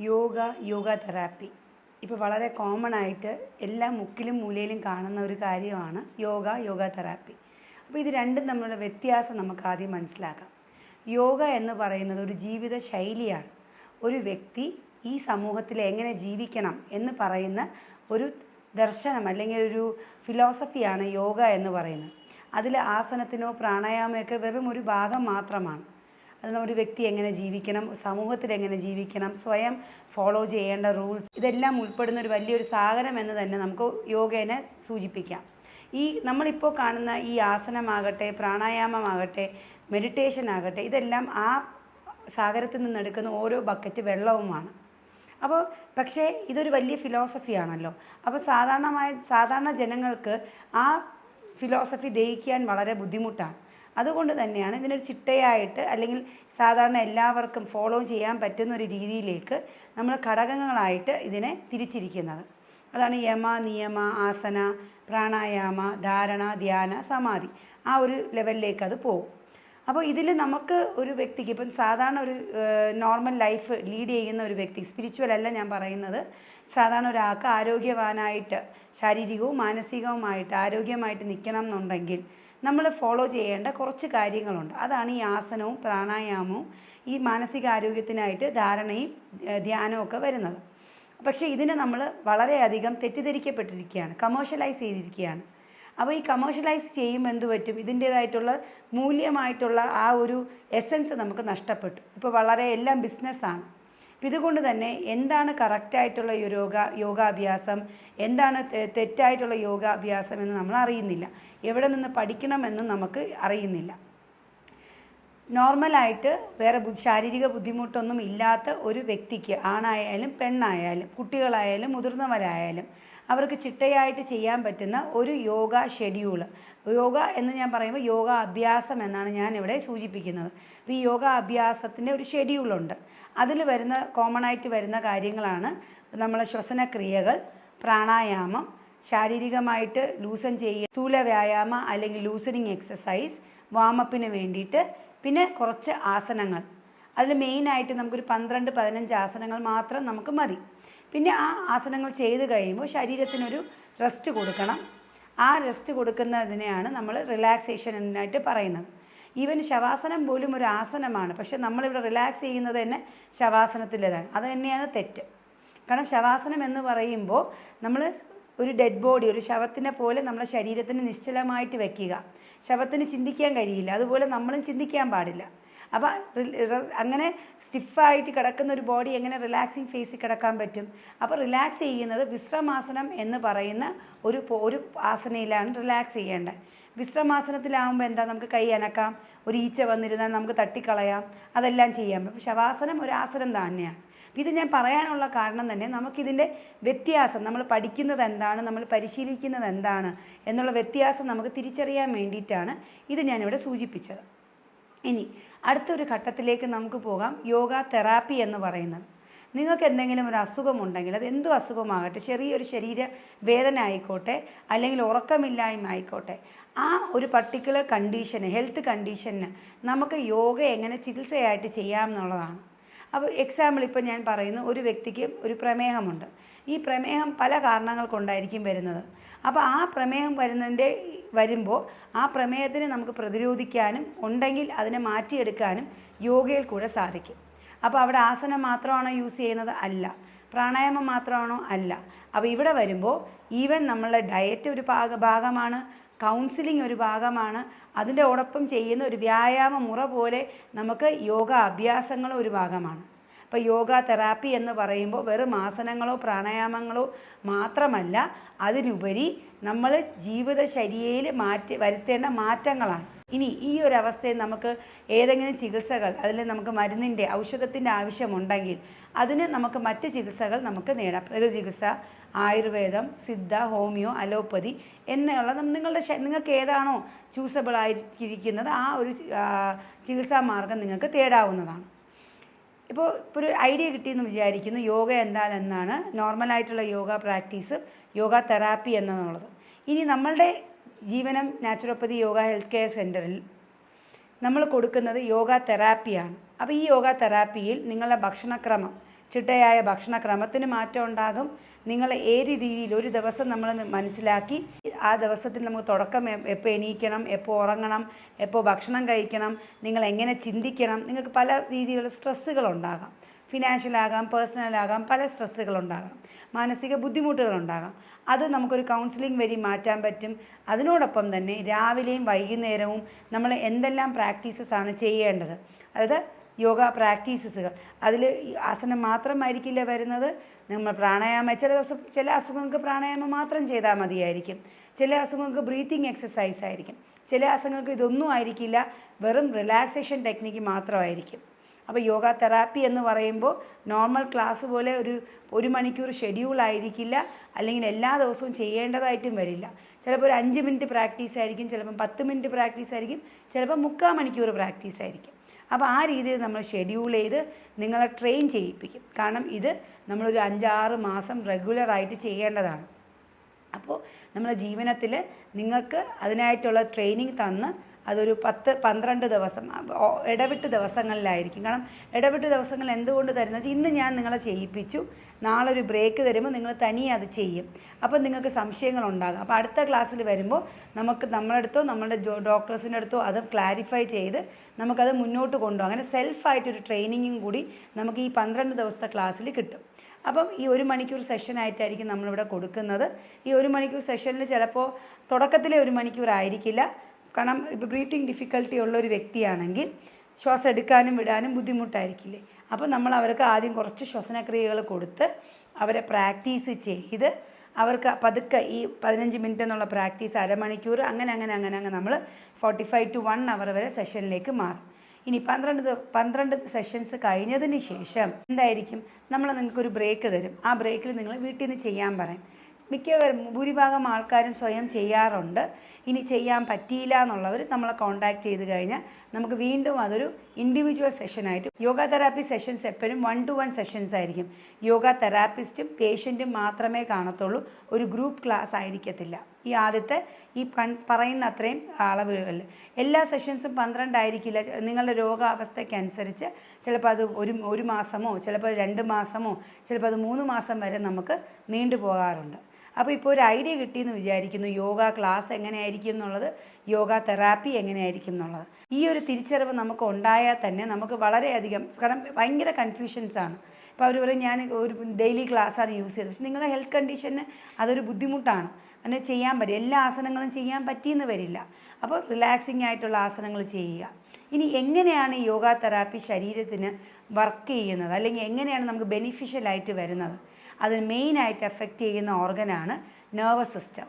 Yoga yoga therapy. ഇപ്പോൾ വളരെ common ആയിട്ട് എല്ലാ മുക്കിലും മൂലയിലും കാണുന്ന ഒരു കാര്യമാണ് യോഗ യോഗ തെറാപ്പി. അപ്പോൾ ഇത് രണ്ടും തമ്മിലുള്ള വ്യത്യാസം നമുക്ക് ആദ്യം മനസ്സിലാക്കാം. യോഗ എന്ന് പറയുന്നത് ഒരു ജീവിത ശൈലിയാണ്. ഒരു വ്യക്തി ഈ സമൂഹത്തിൽ എങ്ങനെ ജീവിക്കണം എന്ന് പറയുന്ന ഒരു ദർശനം അല്ലെങ്കിൽ ഒരു ഫിലോസഫിയാണ് യോഗ എന്ന് പറയുന്നത്. അതിൽ ആസനത്തിനോ പ്രാണായാമമൊക്കെ വെറും ഒരു ഭാഗം മാത്രമാണ്. അത് ഒരു വ്യക്തി എങ്ങനെ ജീവിക്കണം സമൂഹത്തിൽ എങ്ങനെ ജീവിക്കണം സ്വയം ഫോളോ ചെയ്യേണ്ട റൂൾസ് ഇതെല്ലാം ഉൾപ്പെടുന്ന ഒരു വലിയൊരു സാഗരം എന്ന് തന്നെ നമുക്ക് യോഗേനെ സൂചിപ്പിക്കാം. ഈ നമ്മളിപ്പോൾ കാണുന്ന ഈ ആസനമാകട്ടെ പ്രാണായാമമാകട്ടെ മെഡിറ്റേഷൻ ആകട്ടെ ഇതെല്ലാം ആ സാഗരത്തിൽ നിന്നെടുക്കുന്ന ഓരോ ബക്കറ്റ് വെള്ളവുമാണ്. അപ്പോൾ പക്ഷേ ഇതൊരു വലിയ ഫിലോസഫിയാണല്ലോ അപ്പോൾ സാധാരണമായ സാധാരണ ജനങ്ങൾക്ക് ആ ഫിലോസഫി ദഹിക്കാൻ വളരെ ബുദ്ധിമുട്ടാണ്. അതുകൊണ്ട് തന്നെയാണ് ഇതിനൊരു ചിട്ടയായിട്ട് അല്ലെങ്കിൽ സാധാരണ എല്ലാവർക്കും ഫോളോ ചെയ്യാൻ പറ്റുന്ന ഒരു രീതിയിലേക്ക് നമ്മൾ ഘടകങ്ങളായിട്ട് ഇതിനെ തിരിച്ചിരിക്കുന്നത്. അതാണ് യമ നിയമ ആസന പ്രാണായാമ ധാരണ ധ്യാന സമാധി. ആ ഒരു ലെവലിലേക്ക് അത് പോകും. അപ്പോൾ ഇതിൽ നമുക്ക് ഒരു വ്യക്തിക്ക് ഇപ്പം സാധാരണ ഒരു നോർമൽ ലൈഫ് ലീഡ് ചെയ്യുന്ന ഒരു വ്യക്തി സ്പിരിച്വൽ അല്ല ഞാൻ പറയുന്നത്. സാധാരണ ഒരാൾക്ക് ആരോഗ്യവാനായിട്ട് ശാരീരികവും മാനസികവുമായിട്ട് ആരോഗ്യമായിട്ട് നിൽക്കണം എന്നുണ്ടെങ്കിൽ നമ്മൾ ഫോളോ ചെയ്യേണ്ട കുറച്ച് കാര്യങ്ങളുണ്ട്. അതാണ് ഈ ആസനവും പ്രാണായാമവും ഈ മാനസികാരോഗ്യത്തിനായിട്ട് ധാരണയും ധ്യാനവും ഒക്കെ വരുന്നത്. പക്ഷേ ഇതിനെ നമ്മൾ വളരെയധികം തെറ്റിദ്ധരിക്കപ്പെട്ടിരിക്കുകയാണ് കമേഴ്ഷ്യലൈസ് ചെയ്തിരിക്കുകയാണ്. അപ്പോൾ ഈ കമേഴ്ഷ്യലൈസ് ചെയ്യുമ്പോൾ എന്ത് പറ്റും? ഇതിന്റേതായിട്ടുള്ള മൂല്യമായിട്ടുള്ള ആ ഒരു എസൻസ് നമുക്ക് നഷ്ടപ്പെട്ടു. ഇപ്പോൾ വളരെ എല്ലാം ബിസിനസ്സാണ് അപ്പം ഇതുകൊണ്ട് തന്നെ എന്താണ് കറക്റ്റായിട്ടുള്ള യോഗ യോഗാഭ്യാസം? എന്താണ് തെറ്റായിട്ടുള്ള യോഗാഭ്യാസം എന്ന് നമ്മൾ അറിയുന്നില്ല. എവിടെ നിന്ന് പഠിക്കണമെന്നും നമുക്ക് അറിയുന്നില്ല. നോർമലായിട്ട് വേറെ ശാരീരിക ബുദ്ധിമുട്ടൊന്നും ഇല്ലാത്ത ഒരു വ്യക്തിക്ക് ആണായാലും പെണ്ണായാലും കുട്ടികളായാലും മുതിർന്നവരായാലും അവർക്ക് ചിട്ടയായിട്ട് ചെയ്യാൻ പറ്റുന്ന ഒരു യോഗ ഷെഡ്യൂൾ യോഗ എന്ന് ഞാൻ പറയുമ്പോൾ യോഗ അഭ്യാസം എന്നാണ് ഞാൻ ഇവിടെ സൂചിപ്പിക്കുന്നത് ഈ യോഗ അഭ്യാസത്തിന്റെ ഒരു ഷെഡ്യൂളുണ്ട്. അതിൽ വരുന്ന കോമൺ ആയിട്ട് വരുന്ന കാര്യങ്ങളാണ് നമ്മളെ ശ്വസനക്രിയകൾ പ്രാണായാമം ശാരീരികമായിട്ട് ലൂസൺ ചെയ്യുക സ്ഥൂല വ്യായാമ അല്ലെങ്കിൽ ലൂസനിങ് എക്സസൈസ് വാമപ്പിന് വേണ്ടിയിട്ട് പിന്നെ കുറച്ച് ആസനങ്ങൾ. അതിൽ മെയിനായിട്ട് നമുക്കൊരു പന്ത്രണ്ട് പതിനഞ്ച് ആസനങ്ങൾ മാത്രം നമുക്ക് മതി. പിന്നെ ആ ആസനങ്ങൾ ചെയ്ത് കഴിയുമ്പോൾ ശരീരത്തിനൊരു റെസ്റ്റ് കൊടുക്കണം. ആ റെസ്റ്റ് കൊടുക്കുന്നതിനെയാണ് നമ്മൾ റിലാക്സേഷൻ എന്നായിട്ട് പറയുന്നത്. ഈവൻ ശവാസനം പോലും ഒരു ആസനമാണ്. പക്ഷെ നമ്മളിവിടെ റിലാക്സ് ചെയ്യുന്നത് തന്നെ ശവാസനത്തിലേതാണ് അത് തന്നെയാണ് തെറ്റ്. കാരണം ശവാസനം എന്ന് പറയുമ്പോൾ നമ്മൾ ഒരു ഡെഡ് ബോഡി ഒരു ശവത്തിനെ പോലെ നമ്മുടെ ശരീരത്തിന് നിശ്ചലമായിട്ട് വെക്കുക. ശവത്തിന് ചിന്തിക്കാൻ കഴിയില്ല. അതുപോലെ നമ്മളും ചിന്തിക്കാൻ പാടില്ല. അപ്പോൾ അങ്ങനെ സ്റ്റിഫായിട്ട് കിടക്കുന്ന ഒരു ബോഡി എങ്ങനെ റിലാക്സിങ് ഫേസിൽ കിടക്കാൻ പറ്റും? അപ്പോൾ റിലാക്സ് ചെയ്യുന്നത് വിശ്രമാസനം എന്ന് പറയുന്ന ഒരു ഒരു ആസനയിലാണ് റിലാക്സ് ചെയ്യേണ്ടത്. വിശ്രമാസനത്തിലാവുമ്പോൾ എന്താ നമുക്ക് കൈ അനക്കാം? ഒരു ഈച്ച വന്നിരുന്നാൽ നമുക്ക് തട്ടിക്കളയാം. അതെല്ലാം ചെയ്യാം. ശവാസനം ഒരു ആസനം തന്നെയാണ് ഇത് ഞാൻ പറയാനുള്ള കാരണം തന്നെ നമുക്കിതിന്റെ വ്യത്യാസം നമ്മൾ പഠിക്കുന്നത് എന്താണ് നമ്മൾ പരിശീലിക്കുന്നത് എന്താണ് എന്നുള്ള വ്യത്യാസം നമുക്ക് തിരിച്ചറിയാൻ വേണ്ടിയിട്ടാണ് ഇത് ഞാനിവിടെ സൂചിപ്പിച്ചത്. ഇനി അടുത്തൊരു ഘട്ടത്തിലേക്ക് നമുക്ക് പോകാം. യോഗ തെറാപ്പി എന്ന് പറയുന്നത്. നിങ്ങൾക്ക് എന്തെങ്കിലും ഒരു അസുഖമുണ്ടെങ്കിൽ അത് എന്തു അസുഖമാകട്ടെ ചെറിയൊരു ശരീര വേദന ആയിക്കോട്ടെ അല്ലെങ്കിൽ ഉറക്കമില്ലായ്മ ആയിക്കോട്ടെ ആ ഒരു പർട്ടിക്കുലർ കണ്ടീഷന് ഹെൽത്ത് കണ്ടീഷന് നമുക്ക് യോഗ എങ്ങനെ ചികിത്സയായിട്ട് ചെയ്യാം എന്നുള്ളതാണ് അപ്പോൾ എക്സാമ്പിൾ ഇപ്പോൾ ഞാൻ പറയുന്നു ഒരു വ്യക്തിക്ക് ഒരു പ്രമേഹമുണ്ട്. ഈ പ്രമേഹം പല കാരണങ്ങൾ കൊണ്ടായിരിക്കും വരുന്നത്. അപ്പോൾ ആ പ്രമേഹം വരുന്നതിന്റെ വരുമ്പോൾ ആ പ്രമേഹത്തിനെ നമുക്ക് പ്രതിരോധിക്കാനും ഉണ്ടെങ്കിൽ അതിനെ മാറ്റിയെടുക്കാനും യോഗയിൽ കൂടെ സാധിക്കും. അപ്പോൾ അവിടെ ആസനം മാത്രമാണോ യൂസ് ചെയ്യുന്നത്? അല്ല. പ്രാണായാമം മാത്രമാണോ? അല്ല. അപ്പോൾ ഇവിടെ വരുമ്പോൾ ഈവൻ നമ്മളുടെ ഡയറ്റ് ഒരു ഭാഗ ഭാഗമാണ്. കൗൺസിലിംഗ് ഒരു ഭാഗമാണ്. അതിന്റെ ഒടൊപ്പം ചെയ്യുന്ന ഒരു വ്യായാമ മുറ പോലെ നമുക്ക് യോഗ അഭ്യാസങ്ങളും ഒരു ഭാഗമാണ്. അപ്പോൾ യോഗ തെറാപ്പി എന്ന് പറയുമ്പോൾ വെറും ആസനങ്ങളോ പ്രാണായാമങ്ങളോ മാത്രമല്ല അതിനുപരി നമ്മൾ ജീവിതശൈലിയിൽ മാറ്റി വരുത്തേണ്ട മാറ്റങ്ങളാണ്. ഇനി ഈ ഒരു അവസ്ഥയിൽ നമുക്ക് ഏതെങ്കിലും ചികിത്സകൾ അതിൽ നമുക്ക് മരുന്നിന്റെ ഔഷധത്തിന്റെ ആവശ്യമുണ്ടെങ്കിൽ അതിന് നമുക്ക് മറ്റ് ചികിത്സകൾ നമുക്ക് നേടാം. പ്രകൃതി ചികിത്സ ആയുർവേദം സിദ്ധ ഹോമിയോ അലോപ്പതി എന്നുള്ള നിങ്ങളുടെ നിങ്ങൾക്ക് ഏതാണോ ചൂസബിൾ ആയിരിക്കുന്നത് ആ ഒരു ചികിത്സാ മാർഗം നിങ്ങൾക്ക് തേടാവുന്നതാണ്. ഇപ്പോൾ ഇപ്പോൾ ഒരു ഐഡിയ കിട്ടിയെന്ന് വിചാരിക്കുന്നു യോഗ എന്താണെന്നാണ്. നോർമലായിട്ടുള്ള യോഗ പ്രാക്ടീസ് യോഗ തെറാപ്പി എന്നുള്ളത്. ഇനി നമ്മളുടെ Jeevanam naturopathy yoga health care സെന്ററിൽ നമ്മൾ കൊടുക്കുന്നത് യോഗ തെറാപ്പിയാണ്. അപ്പോൾ ഈ യോഗ തെറാപ്പിയിൽ നിങ്ങളുടെ ഭക്ഷണക്രമം ചിട്ടയായ ഭക്ഷണക്രമത്തിന് മാറ്റം ഉണ്ടാകും. നിങ്ങൾ ഏത് രീതിയിൽ ഒരു ദിവസം നമ്മൾ മനസ്സിലാക്കി ആ ദിവസത്തിൽ നമുക്ക് തുടക്കം എപ്പോൾ എണീക്കണം എപ്പോൾ ഉറങ്ങണം എപ്പോൾ ഭക്ഷണം കഴിക്കണം നിങ്ങൾ എങ്ങനെ ചിന്തിക്കണം നിങ്ങൾക്ക് പല രീതിയിലുള്ള സ്ട്രെസ്സുകളുണ്ടാകാം ഫിനാൻഷ്യലാകാം പേഴ്സണലാകാം പല സ്ട്രെസ്സുകളുണ്ടാകാം മാനസിക ബുദ്ധിമുട്ടുകളുണ്ടാകാം അത് നമുക്കൊരു കൗൺസിലിംഗ് വഴി മാറ്റാൻ പറ്റും. അതിനോടൊപ്പം തന്നെ രാവിലെയും വൈകുന്നേരവും നമ്മൾ എന്തെല്ലാം പ്രാക്ടീസസ് ആണ് ചെയ്യേണ്ടത്. അതായത് യോഗ പ്രാക്ടീസസുകൾ അതിൽ ആസനം മാത്രമായിരിക്കില്ല വരുന്നത്? നമ്മൾ പ്രാണായാമം ചില ദിവസം ചില അസുഖങ്ങൾക്ക് പ്രാണായാമം മാത്രം ചെയ്താൽ മതിയായിരിക്കും. ചില അസുഖങ്ങൾക്ക് ബ്രീത്തിങ് എക്സസൈസ് ആയിരിക്കും. ചില അസുഖങ്ങൾക്ക് ഇതൊന്നും ആയിരിക്കില്ല. വെറും റിലാക്സേഷൻ ടെക്നിക്ക് മാത്രമായിരിക്കും. അപ്പോൾ യോഗ തെറാപ്പി എന്ന് പറയുമ്പോൾ നോർമൽ ക്ലാസ് പോലെ ഒരു ഒരു മണിക്കൂർ ഷെഡ്യൂൾ ആയിരിക്കില്ല അല്ലെങ്കിൽ എല്ലാ ദിവസവും ചെയ്യേണ്ടതായിട്ടും വരില്ല. ചിലപ്പോൾ ഒരു അഞ്ച് മിനിറ്റ് പ്രാക്ടീസ് ആയിരിക്കും ചിലപ്പം പത്ത് മിനിറ്റ് പ്രാക്ടീസ് ആയിരിക്കും ചിലപ്പോൾ മുക്കാൽ മണിക്കൂർ പ്രാക്ടീസ് ആയിരിക്കും. അപ്പോൾ ആ രീതിയിൽ നമ്മൾ ഷെഡ്യൂൾ ചെയ്ത് നിങ്ങളെ ട്രെയിൻ ചെയ്യിപ്പിക്കും. കാരണം ഇത് നമ്മളൊരു അഞ്ചാറ് മാസം റെഗുലറായിട്ട് ചെയ്യേണ്ടതാണ്. അപ്പോൾ നമ്മുടെ ജീവനത്തിൽ നിങ്ങൾക്ക് അതിനായിട്ടുള്ള ട്രെയിനിങ് തന്ന് അതൊരു പത്ത് പന്ത്രണ്ട് ദിവസം ഇടവിട്ട് ദിവസങ്ങളിലായിരിക്കും. കാരണം ഇടവിട്ട് ദിവസങ്ങൾ എന്തുകൊണ്ട് തരുന്നത് ഇന്ന് ഞാൻ നിങ്ങളെ ചെയ്യിപ്പിച്ചു. നാളെ ഒരു ബ്രേക്ക് തരുമ്പോൾ നിങ്ങൾ തനിയെ അത് ചെയ്യും. അപ്പോൾ നിങ്ങൾക്ക് സംശയങ്ങൾ ഉണ്ടാകും. അപ്പോൾ അടുത്ത ക്ലാസ്സിൽ വരുമ്പോൾ നമുക്ക് നമ്മുടെ അടുത്തോ നമ്മുടെ ഡോക്ടേഴ്സിന്റെ അടുത്തോ അത് ക്ലാരിഫൈ ചെയ്ത് നമുക്കത് മുന്നോട്ട് കൊണ്ടുപോകാം. അങ്ങനെ സെൽഫായിട്ടൊരു ട്രെയിനിങ്ങും കൂടി നമുക്ക് ഈ പന്ത്രണ്ട് ദിവസത്തെ ക്ലാസ്സിൽ കിട്ടും. അപ്പം ഈ ഒരു മണിക്കൂർ സെഷനായിട്ടായിരിക്കും നമ്മളിവിടെ കൊടുക്കുന്നത്. ഈ ഒരു മണിക്കൂർ സെഷനിൽ ചിലപ്പോൾ തുടക്കത്തിലെ ഒരു മണിക്കൂർ ആയിരിക്കില്ല. കാരണം ഇപ്പോൾ ബ്രീത്തിങ് ഡിഫിക്കൽട്ടി ഉള്ള ഒരു വ്യക്തിയാണെങ്കിൽ ശ്വാസം എടുക്കാനും വിടാനും ബുദ്ധിമുട്ടായിരിക്കില്ലേ? അപ്പോൾ നമ്മൾ അവർക്ക് ആദ്യം കുറച്ച് ശ്വസനക്രിയകൾ കൊടുത്ത് അവരെ പ്രാക്ടീസ് ചെയ്ത് അവർക്ക് പതുക്കെ ഈ പതിനഞ്ച് മിനിറ്റ് എന്നുള്ള പ്രാക്ടീസ് അരമണിക്കൂർ അങ്ങനെ അങ്ങനെ അങ്ങനെ അങ്ങനെ നമ്മൾ forty five to one hour വരെ സെഷനിലേക്ക് മാറും. ഇനി പന്ത്രണ്ട് പന്ത്രണ്ട് സെഷൻസ് കഴിഞ്ഞതിന് ശേഷം എന്തായിരിക്കും? നമ്മൾ നിങ്ങൾക്കൊരു ബ്രേക്ക് തരും. ആ ബ്രേക്കിൽ നിങ്ങൾ വീട്ടിൽ നിന്ന് ചെയ്യാൻ പറയും. മിക്കവരും ഭൂരിഭാഗം ആൾക്കാരും സ്വയം ചെയ്യാറുണ്ട്. ഇനി ചെയ്യാൻ പറ്റിയില്ല എന്നുള്ളവർ നമ്മളെ കോൺടാക്ട് ചെയ്ത് കഴിഞ്ഞാൽ നമുക്ക് വീണ്ടും അതൊരു ഇൻഡിവിജ്വൽ സെഷനായിട്ട് യോഗ തെറാപ്പി സെഷൻസ് എപ്പോഴും വൺ ടു വൺ സെഷൻസ് ആയിരിക്കും. യോഗ തെറാപ്പിസ്റ്റും പേഷ്യന്റും മാത്രമേ കാണത്തുള്ളൂ. ഒരു ഗ്രൂപ്പ് ക്ലാസ് ആയിരിക്കത്തില്ല. ഈ ആദ്യത്തെ ഈ പറയുന്ന അത്രയും അളവുകളിൽ എല്ലാ സെഷൻസും പന്ത്രണ്ടായിരിക്കില്ല. നിങ്ങളുടെ രോഗാവസ്ഥയ്ക്കനുസരിച്ച് ചിലപ്പോൾ അത് ഒരു ഒരു മാസമോ ചിലപ്പോൾ രണ്ട് മാസമോ ചിലപ്പോൾ അത് മൂന്ന് മാസം വരെ നമുക്ക് നീണ്ടു പോകാറുണ്ട് അപ്പോൾ ഇപ്പോൾ ഒരു ഐഡിയ കിട്ടിയെന്ന് വിചാരിക്കുന്നു യോഗ ക്ലാസ് എങ്ങനെയായിരിക്കും എന്നുള്ളത് യോഗ തെറാപ്പി എങ്ങനെയായിരിക്കും എന്നുള്ളത്. ഈ ഒരു തിരിച്ചറിവ് നമുക്ക് ഉണ്ടായാൽ തന്നെ നമുക്ക് വളരെയധികം കാരണം ഭയങ്കര കൺഫ്യൂഷൻസ് ആണ് ഇപ്പോൾ അവർ പറയും ഞാൻ ഒരു ഡെയിലി ക്ലാസ്സാണ് യൂസ് ചെയ്തത്. പക്ഷെ നിങ്ങളുടെ ഹെൽത്ത് കണ്ടീഷന് അതൊരു ബുദ്ധിമുട്ടാണ്. അങ്ങനെ ചെയ്യാൻ പറ്റും എല്ലാ ആസനങ്ങളും ചെയ്യാൻ പറ്റിയെന്ന് വരില്ല. അപ്പോൾ റിലാക്സിങ് ആയിട്ടുള്ള ആസനങ്ങൾ ചെയ്യുക. ഇനി എങ്ങനെയാണ് യോഗ തെറാപ്പി ശരീരത്തിന് വർക്ക് ചെയ്യുന്നത്? അല്ലെങ്കിൽ എങ്ങനെയാണ് നമുക്ക് ബെനിഫിഷ്യൽ ആയിട്ട് വരുന്നത്? അത് മെയിനായിട്ട് എഫക്റ്റ് ചെയ്യുന്ന ഓർഗനാണ് നെർവസ് സിസ്റ്റം.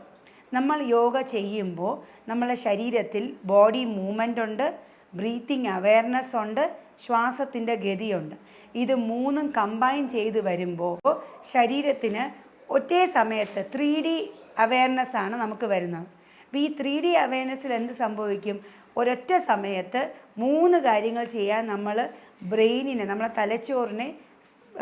നമ്മൾ യോഗ ചെയ്യുമ്പോൾ നമ്മളെ ശരീരത്തിൽ ബോഡി മൂവ്മെന്റ് ഉണ്ട് ബ്രീത്തിങ് അവയർനെസ് ഉണ്ട് ശ്വാസത്തിന്റെ ഗതിയുണ്ട്. ഇത് മൂന്നും കമ്പൈൻ ചെയ്ത് വരുമ്പോൾ ശരീരത്തിന് ഒറ്റേ സമയത്ത് ത്രീ ഡി അവയർനെസ് ആണ് നമുക്ക് വരുന്നത്. അപ്പോൾ ഈ ത്രീ ഡി അവയർനെസ്സിൽ എന്ത് സംഭവിക്കും? ഒരൊറ്റ സമയത്ത് മൂന്ന് കാര്യങ്ങൾ ചെയ്യാൻ നമ്മൾ ബ്രെയിനിനെ നമ്മളെ തലച്ചോറിനെ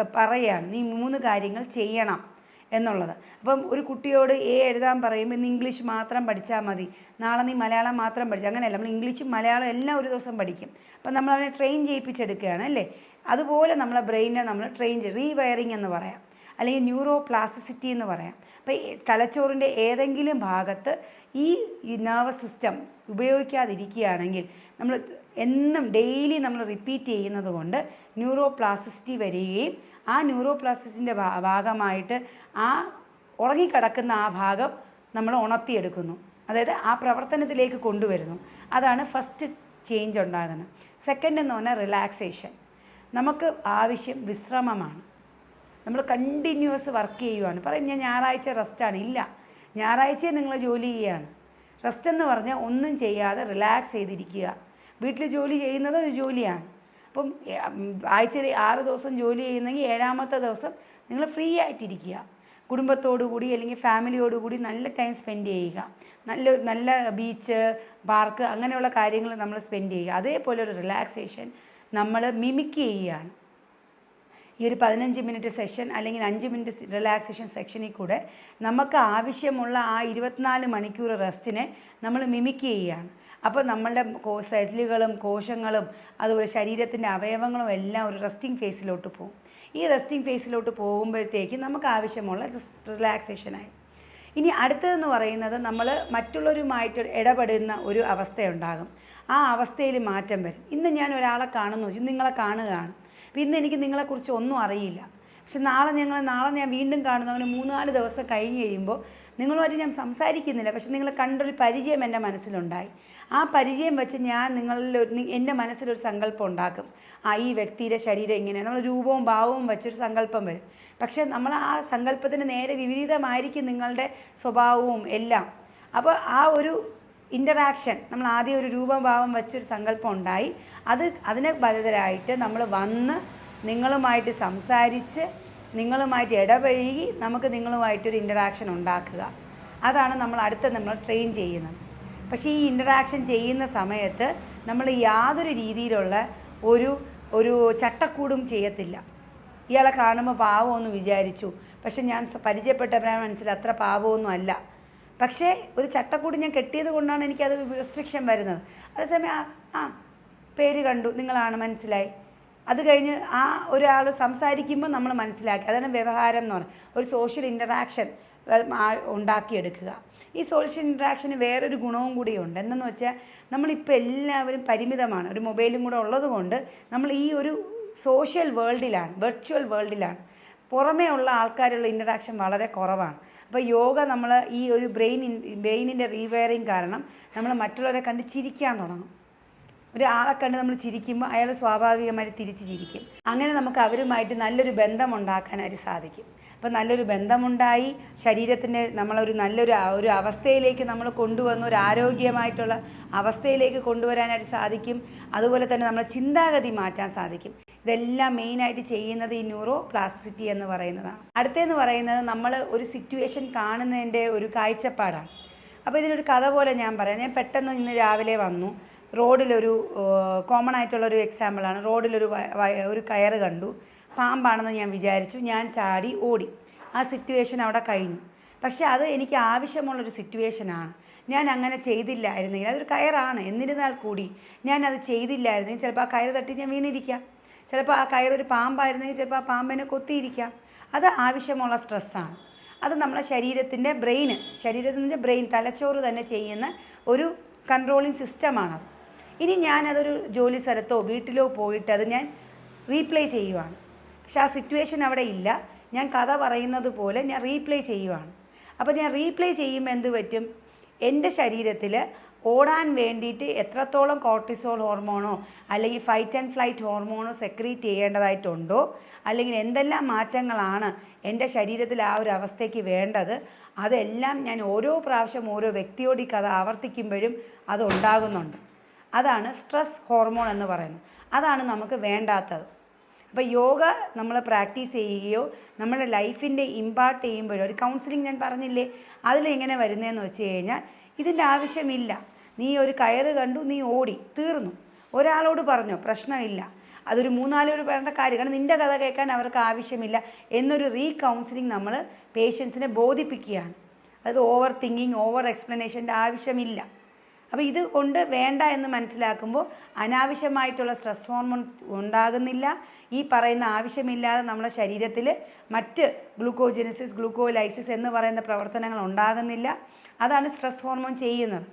പറയുകയാണ് നീ മൂന്ന് കാര്യങ്ങൾ ചെയ്യണം എന്നുള്ളത്. അപ്പം ഒരു കുട്ടിയോട് എ എഴുതാൻ പറയുമ്പോൾ ഇന്ന് ഇംഗ്ലീഷ് മാത്രം പഠിച്ചാൽ മതി. നാളെ നീ മലയാളം മാത്രം പഠിച്ചു. അങ്ങനെയല്ല നമ്മൾ ഇംഗ്ലീഷും മലയാളം എല്ലാം ഒരു ദിവസം പഠിക്കും. അപ്പം നമ്മൾ അവനെ ട്രെയിൻ ചെയ്യിപ്പിച്ചെടുക്കുകയാണ് അല്ലേ? അതുപോലെ നമ്മളെ ബ്രെയിനെ നമ്മൾ ട്രെയിൻ ചെയ്യും. റീവയറിങ് എന്ന് പറയാം. അല്ലെങ്കിൽ ന്യൂറോ പ്ലാസ്റ്റിസിറ്റി എന്ന് പറയാം. അപ്പോൾ തലച്ചോറിന്റെ ഏതെങ്കിലും ഭാഗത്ത് ഈ ഈ നെർവസ് സിസ്റ്റം ഉപയോഗിക്കാതിരിക്കുകയാണെങ്കിൽ നമ്മൾ എന്നും ഡെയിലി നമ്മൾ റിപ്പീറ്റ് ചെയ്യുന്നത് കൊണ്ട് ന്യൂറോ പ്ലാസിസ്റ്റി വരികയും ആ ന്യൂറോ പ്ലാസ്റ്റിസിന്റെ ഭാഗമായിട്ട് ആ ഉറങ്ങിക്കിടക്കുന്ന ആ ഭാഗം നമ്മൾ ഉണർത്തിയെടുക്കുന്നു. അതായത് ആ പ്രവർത്തനത്തിലേക്ക് കൊണ്ടുവരുന്നു. അതാണ് ഫസ്റ്റ് ചേഞ്ച് ഉണ്ടാകുന്നത്. സെക്കൻഡ് എന്ന് പറഞ്ഞാൽ റിലാക്സേഷൻ നമുക്ക് ആവശ്യം വിശ്രമമാണ്. നമ്മൾ കണ്ടിന്യൂസ് വർക്ക് ചെയ്യുവാണ്. പറയും ഞാൻ ഞായറാഴ്ച റെസ്റ്റാണ് ഇല്ല. ഞായറാഴ്ച നിങ്ങൾ ജോലി ചെയ്യുകയാണ്. റെസ്റ്റ് എന്ന് പറഞ്ഞാൽ ഒന്നും ചെയ്യാതെ റിലാക്സ് ചെയ്തിരിക്കുക. വീട്ടിൽ ജോലി ചെയ്യുന്നത് ഒരു ജോലിയാണ്. അപ്പം ആഴ്ചയിൽ ആറ് ദിവസം ജോലി ചെയ്യുന്നെങ്കിൽ ഏഴാമത്തെ ദിവസം നിങ്ങൾ ഫ്രീ ആയിട്ടിരിക്കുക. കുടുംബത്തോടുകൂടി അല്ലെങ്കിൽ ഫാമിലിയോടുകൂടി നല്ല ടൈം സ്പെൻഡ് ചെയ്യുക. നല്ല നല്ല ബീച്ച് പാർക്ക് അങ്ങനെയുള്ള കാര്യങ്ങൾ നമ്മൾ സ്പെൻഡ് ചെയ്യുക. അതേപോലെ ഒരു റിലാക്സേഷൻ നമ്മൾ മിമിക്ക് ചെയ്യുകയാണ്. ഈ ഒരു പതിനഞ്ച് മിനിറ്റ് സെഷൻ അല്ലെങ്കിൽ അഞ്ച് മിനിറ്റ് റിലാക്സേഷൻ സെക്ഷനിൽ കൂടെ നമുക്ക് ആവശ്യമുള്ള ആ ഇരുപത്തിനാല് മണിക്കൂർ റെസ്റ്റിനെ നമ്മൾ മിമിക്ക് ചെയ്യുകയാണ്. അപ്പോൾ നമ്മളുടെ കോ സെല്ലുകളും കോശങ്ങളും അതുപോലെ ശരീരത്തിന്റെ അവയവങ്ങളും എല്ലാം ഒരു റെസ്റ്റിംഗ് ഫേസിലോട്ട് പോകും. ഈ റെസ്റ്റിംഗ് ഫേസിലോട്ട് പോകുമ്പോഴത്തേക്കും നമുക്ക് ആവശ്യമുള്ള റിലാക്സേഷനായി ഇനി അടുത്തതെന്ന് പറയുന്നത് നമ്മൾ മറ്റുള്ളവരുമായിട്ട് ഇടപെടുന്ന ഒരു അവസ്ഥയുണ്ടാകും. ആ അവസ്ഥയിൽ മാറ്റം വരും. ഇന്ന് ഞാൻ ഒരാളെ കാണുന്നു. നിങ്ങളെ കാണുകയാണ്. ഇന്ന് എനിക്ക് നിങ്ങളെക്കുറിച്ച് ഒന്നും അറിയില്ല. പക്ഷെ നാളെ ഞങ്ങൾ നാളെ ഞാൻ വീണ്ടും കാണുന്നു. അങ്ങനെ മൂന്നാൽ ദിവസം കഴിഞ്ഞ് കഴിയുമ്പോൾ നിങ്ങളുമായിട്ട് ഞാൻ സംസാരിക്കുന്നില്ല. പക്ഷെ നിങ്ങളെ കണ്ടൊരു പരിചയം എന്റെ മനസ്സിലുണ്ടായി. ആ പരിചയം വെച്ച് ഞാൻ നിങ്ങളിൽ എന്റെ മനസ്സിലൊരു സങ്കല്പം ഉണ്ടാക്കും. ആ ഈ വ്യക്തിയുടെ ശരീരം ഇങ്ങനെ. നമ്മൾ രൂപവും ഭാവവും വെച്ചൊരു സങ്കല്പം വരും. പക്ഷെ നമ്മൾ ആ സങ്കല്പത്തിന് നേരെ വിപരീതമായിരിക്കും നിങ്ങളുടെ സ്വഭാവവും എല്ലാം. അപ്പോൾ ആ ഒരു ഇന്ററാക്ഷൻ നമ്മൾ ആദ്യം ഒരു രൂപം ഭാവം വെച്ചൊരു സങ്കല്പം ഉണ്ടായി. അത് അതിനെ ബദലായിട്ട് നമ്മൾ വന്ന് നിങ്ങളുമായിട്ട് സംസാരിച്ച് നിങ്ങളുമായിട്ട് ഇടപഴകി നമുക്ക് നിങ്ങളുമായിട്ടൊരു ഇന്ററാക്ഷൻ ഉണ്ടാക്കുക. അതാണ് നമ്മൾ അടുത്ത നമ്മൾ ട്രെയിൻ ചെയ്യുന്നത്. പക്ഷേ ഈ ഇന്ററാക്ഷൻ ചെയ്യുന്ന സമയത്ത് നമ്മൾ യാതൊരു രീതിയിലുള്ള ഒരു ഒരു ചട്ടക്കൂടും ചെയ്യത്തില്ല. ഇയാളെ കാണുമ്പോൾ പാവമെന്ന് വിചാരിച്ചു. പക്ഷെ ഞാൻ പരിചയപ്പെട്ടവരാണ് മനസ്സിൽ അത്ര പാവമൊന്നും അല്ല. പക്ഷേ ഒരു ചട്ടക്കൂട് ഞാൻ കെട്ടിയത് കൊണ്ടാണ് എനിക്കത് റെസ്ട്രിക്ഷൻ വരുന്നത്. അതേസമയം ആ പേര് കണ്ടു നിങ്ങളാണ് മനസ്സിലായി. അത് കഴിഞ്ഞ് ആ ഒരാൾ സംസാരിക്കുമ്പോൾ നമ്മൾ മനസ്സിലാക്കി. അതാണ് വ്യവഹാരം എന്ന് പറയുന്നത് ഒരു സോഷ്യൽ ഇന്ററാക്ഷൻ ഉണ്ടാക്കിയെടുക്കുക. ഈ സോഷ്യൽ ഇൻട്രാക്ഷന് വേറൊരു ഗുണവും കൂടിയുണ്ട്. എന്തെന്ന് വെച്ചാൽ നമ്മളിപ്പോൾ എല്ലാവരും പരിമിതമാണ്. ഒരു മൊബൈലും കൂടെ ഉള്ളത് കൊണ്ട് നമ്മൾ ഈ ഒരു സോഷ്യൽ വേൾഡിലാണ് വെർച്വൽ വേൾഡിലാണ് പുറമേ ഉള്ള ആൾക്കാരുള്ള ഇൻട്രാക്ഷൻ വളരെ കുറവാണ്. അപ്പോൾ യോഗ നമ്മൾ ഈ ഒരു ബ്രെയിൻ ബ്രെയിനിന്റെ റീവെയറിങ് കാരണം നമ്മൾ മറ്റുള്ളവരെ കണ്ട് ചിരിക്കാൻ തുടങ്ങും. ഒരാളെ കണ്ട് നമ്മൾ ചിരിക്കുമ്പോൾ അയാൾ സ്വാഭാവികമായിട്ട് തിരിച്ച് ചിരിക്കും. അങ്ങനെ നമുക്ക് അവരുമായിട്ട് നല്ലൊരു ബന്ധം ഉണ്ടാക്കാനായിട്ട് സാധിക്കും. അപ്പം നല്ലൊരു ബന്ധമുണ്ടായി ശരീരത്തിന്റെ നമ്മളൊരു നല്ലൊരു ഒരു അവസ്ഥയിലേക്ക് നമ്മൾ കൊണ്ടുവന്ന ഒരു ആരോഗ്യമായിട്ടുള്ള അവസ്ഥയിലേക്ക് കൊണ്ടുവരാനായിട്ട് സാധിക്കും. അതുപോലെ തന്നെ നമ്മളെ ചിന്താഗതി മാറ്റാൻ സാധിക്കും. ഇതെല്ലാം മെയിനായിട്ട് ചെയ്യുന്നത് ഈ ന്യൂറോ പ്ലാസ്റ്റിസിറ്റി എന്ന് പറയുന്നതാണ്. അടുത്തതെന്ന് പറയുന്നത് നമ്മൾ ഒരു സിറ്റുവേഷൻ കാണുന്നതിന്റെ ഒരു കാഴ്ചപ്പാടാണ്. അപ്പോൾ ഇതിനൊരു കഥ പോലെ ഞാൻ പറയാം. ഞാൻ പെട്ടെന്ന് ഇന്ന് രാവിലെ വന്നു. റോഡിലൊരു കോമൺ ആയിട്ടുള്ള ഒരു എക്സാമ്പിളാണ്. റോഡിലൊരു ഒരു കയർ കണ്ടു. പാമ്പാണെന്ന് ഞാൻ വിചാരിച്ചു. ഞാൻ ചാടി ഓടി. ആ സിറ്റുവേഷൻ അവിടെ കഴിഞ്ഞു. പക്ഷെ അത് എനിക്ക് ആവശ്യമുള്ളൊരു സിറ്റുവേഷനാണ്. ഞാൻ അങ്ങനെ ചെയ്തില്ലായിരുന്നെങ്കിൽ അതൊരു കയറാണ്. എന്നിരുന്നാൽ കൂടി ഞാൻ അത് ചെയ്തില്ലായിരുന്നെങ്കിൽ ചിലപ്പോൾ ആ കയർ തട്ടി ഞാൻ വീണിരിക്കാം. ചിലപ്പോൾ ആ കയറൊരു പാമ്പായിരുന്നെങ്കിൽ ചിലപ്പോൾ ആ പാമ്പിനെ കൊത്തിയിരിക്കാം. അത് ആവശ്യമുള്ള സ്ട്രെസ്സാണ്. അത് നമ്മളെ ശരീരത്തിന്റെ ബ്രെയിന് ശരീരത്തിന്റെ ബ്രെയിൻ തലച്ചോറ് തന്നെ ചെയ്യുന്ന ഒരു കൺട്രോളിങ് സിസ്റ്റമാണത്. ഇനി ഞാനതൊരു ജോലി സ്ഥലത്തോ വീട്ടിലോ പോയിട്ട് അത് ഞാൻ റീപ്ലേ ചെയ്യുവാണ്. പക്ഷെ ആ സിറ്റുവേഷൻ അവിടെ ഇല്ല. ഞാൻ കഥ പറയുന്നത് പോലെ ഞാൻ റീപ്ലേ ചെയ്യുവാണ്. അപ്പോൾ ഞാൻ റീപ്ലേ ചെയ്യുമ്പോൾ എന്ത് പറ്റും? എന്റെ ശരീരത്തിൽ ഓടാൻ വേണ്ടിയിട്ട് എത്രത്തോളം കോർട്ടിസോൾ ഹോർമോണോ അല്ലെങ്കിൽ ഫൈറ്റ് ആൻഡ് ഫ്ലൈറ്റ് ഹോർമോണോ സെക്രീറ്റ് ചെയ്യേണ്ടതായിട്ടുണ്ടോ? അല്ലെങ്കിൽ എന്തെല്ലാം മാറ്റങ്ങളാണ് എന്റെ ശരീരത്തിൽ ആ ഒരു അവസ്ഥയ്ക്ക് വേണ്ടത്? അതെല്ലാം ഞാൻ ഓരോ പ്രാവശ്യം ഓരോ വ്യക്തിയോട് ഈ കഥ ആവർത്തിക്കുമ്പോഴും അത് ഉണ്ടാകുന്നുണ്ട്. അതാണ് സ്ട്രെസ് ഹോർമോൺ എന്ന് പറയുന്നത്. അതാണ് നമുക്ക് വേണ്ടാത്തത്. അപ്പോൾ യോഗ നമ്മൾ പ്രാക്ടീസ് ചെയ്യുകയോ നമ്മുടെ ലൈഫിന്റെ ഇമ്പാർട്ട് ചെയ്യുമ്പോഴോ ഒരു കൗൺസിലിംഗ് ഞാൻ പറഞ്ഞില്ലേ അതിലെങ്ങനെ വരുന്നതെന്ന് വെച്ച് കഴിഞ്ഞാൽ ഇതിന്റെ ആവശ്യമില്ല. നീ ഒരു കയറ് കണ്ടു നീ ഓടി തീർന്നു. ഒരാളോട് പറഞ്ഞു പ്രശ്നമില്ല. അതൊരു മൂന്നാലോട് പറയേണ്ട കാര്യം കാരണം നിന്റെ കഥ കേൾക്കാൻ അവർക്ക് ആവശ്യമില്ല എന്നൊരു റീ കൗൺസിലിംഗ് നമ്മൾ പേഷ്യൻസിനെ ബോധിപ്പിക്കുകയാണ്. അത് ഓവർ തിങ്കിങ് ഓവർ എക്സ്പ്ലനേഷന്റെ ആവശ്യമില്ല. അപ്പോൾ ഇത് കൊണ്ട് വേണ്ട എന്ന് മനസ്സിലാക്കുമ്പോൾ അനാവശ്യമായിട്ടുള്ള സ്ട്രെസ് ഹോർമോൺ ഉണ്ടാകുന്നില്ല. ഈ പറയുന്ന ആവശ്യമില്ലാതെ നമ്മുടെ ശരീരത്തിൽ മറ്റ് ഗ്ലൂക്കോജെനസിസ് ഗ്ലൂക്കോലൈസിസ് എന്ന് പറയുന്ന പ്രവർത്തനങ്ങൾ ഉണ്ടാകുന്നില്ല. അതാണ് സ്ട്രെസ് ഹോർമോൺ ചെയ്യുന്നത്.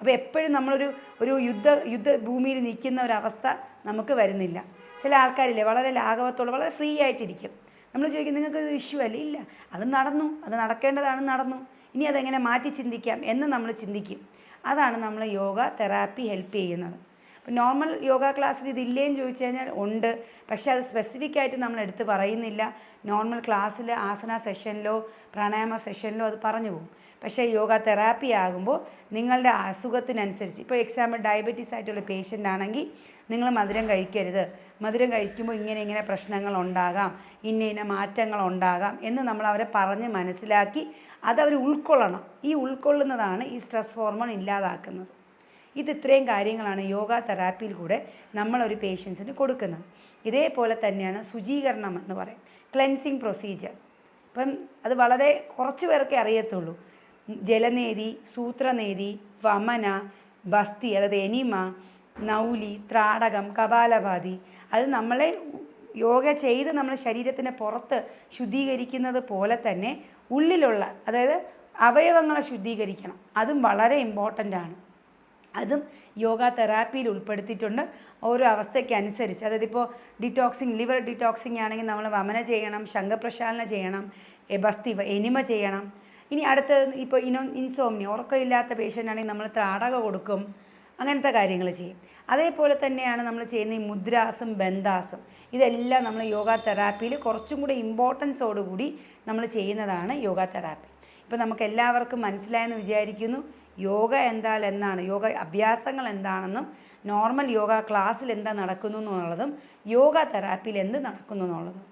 അപ്പോൾ എപ്പോഴും നമ്മളൊരു ഒരു യുദ്ധ യുദ്ധ ഭൂമിയിൽ നിൽക്കുന്ന ഒരവസ്ഥ നമുക്ക് വരുന്നില്ല. ചില ആൾക്കാരില്ലേ വളരെ ലാഘവത്തോടെ വളരെ ഫ്രീ ആയിട്ടിരിക്കും. നമ്മൾ ചോദിക്കും നിങ്ങൾക്ക് ഇഷ്യൂ അല്ലേ? ഇല്ല. അത് നടന്നു. അത് നടക്കേണ്ടതാണ് നടന്നു. ഇനി അതെങ്ങനെ മാറ്റി ചിന്തിക്കാം എന്ന് നമ്മൾ ചിന്തിക്കും. അതാണ് നമ്മൾ യോഗ തെറാപ്പി ഹെൽപ്പ് ചെയ്യുന്നത്. നോർമൽ യോഗ ക്ലാസ്സിൽ ഇതില്ലേന്ന് ചോദിച്ചു കഴിഞ്ഞാൽ ഉണ്ട്. പക്ഷേ അത് സ്പെസിഫിക് ആയിട്ട് നമ്മൾ എടുത്ത് പറയുന്നില്ല. നോർമൽ ക്ലാസ്സിൽ ആസന സെഷനിലോ പ്രാണായാമ സെഷനിലോ അത് പറഞ്ഞു പോകും. പക്ഷേ യോഗ തെറാപ്പി ആകുമ്പോൾ നിങ്ങളുടെ അസുഖത്തിനനുസരിച്ച് ഇപ്പോൾ എക്സാമ്പിൾ ഡയബറ്റീസ് ആയിട്ടുള്ള പേഷ്യന്റ് ആണെങ്കിൽ നിങ്ങൾ മധുരം കഴിക്കരുത്. മധുരം കഴിക്കുമ്പോൾ ഇങ്ങനെ ഇങ്ങനെ പ്രശ്നങ്ങൾ ഉണ്ടാകാം ഇന്ന ഇന്ന മാറ്റങ്ങൾ ഉണ്ടാകാം എന്ന് നമ്മൾ അവരെ പറഞ്ഞ് മനസ്സിലാക്കി അതവർ ഉൾക്കൊള്ളണം. ഈ ഉൾക്കൊള്ളുന്നതാണ് ഈ സ്ട്രെസ് ഹോർമോൺ ഇല്ലാതാക്കുന്നത്. ഇത് ഇത്രയും കാര്യങ്ങളാണ് യോഗ തെറാപ്പിയിൽ കൂടെ നമ്മളൊരു പേഷ്യൻസിന് കൊടുക്കുന്നത്. ഇതേപോലെ തന്നെയാണ് ശുചീകരണം എന്ന് പറയും. Cleansing procedure. ഇപ്പം അത് വളരെ കുറച്ച് പേർക്കേ അറിയത്തുള്ളൂ. ജലനേതി സൂത്രനേതി വമന ബസ്തി അതായത് എനിമ നൗലി ത്രാടകം കപാലഭാതി. അത് നമ്മളെ യോഗ ചെയ്ത് നമ്മുടെ ശരീരത്തിന് പുറത്ത് ശുദ്ധീകരിക്കുന്നത് പോലെ തന്നെ ഉള്ളിലുള്ള അതായത് അവയവങ്ങളെ ശുദ്ധീകരിക്കണം. അതും വളരെ ഇമ്പോർട്ടന്റ് ആണ്. അതും യോഗ തെറാപ്പിയിൽ ഉൾപ്പെടുത്തിയിട്ടുണ്ട്. ഓരോ അവസ്ഥയ്ക്ക് അനുസരിച്ച് അതായത് ഇപ്പോൾ ഡിറ്റോക്സിങ് ലിവർ ഡിറ്റോക്സിങ് ആണെങ്കിൽ നമ്മൾ വമന ചെയ്യണം ശംഖപ്രശാലന ചെയ്യണം ബസ്തി എനിമ ചെയ്യണം. ഇനി അടുത്ത് ഇപ്പോൾ ഇനോ ഇൻസോമിനി ഉറക്കമില്ലാത്ത പേഷ്യന്റ് ആണെങ്കിൽ നമ്മൾ ത്രാടക കൊടുക്കും. അങ്ങനത്തെ കാര്യങ്ങൾ ചെയ്യും. അതേപോലെ തന്നെയാണ് നമ്മൾ ചെയ്യുന്ന ഈ മുദ്രാസം ബന്ധാസം. ഇതെല്ലാം നമ്മൾ യോഗ തെറാപ്പിയിൽ കുറച്ചും കൂടി ഇമ്പോർട്ടൻസോടുകൂടി നമ്മൾ ചെയ്യുന്നതാണ് യോഗ തെറാപ്പി. ഇപ്പോൾ നമുക്ക് എല്ലാവർക്കും മനസ്സിലായെന്ന് വിചാരിക്കുന്നു യോഗ എന്താൽ എന്നാണ്? യോഗ അഭ്യാസങ്ങൾ എന്താണെന്നും നോർമൽ യോഗ ക്ലാസ്സിൽ എന്താ നടക്കുന്നു എന്നുള്ളതും യോഗ തെറാപ്പിയിൽ എന്ത് നടക്കുന്നു എന്നുള്ളതും.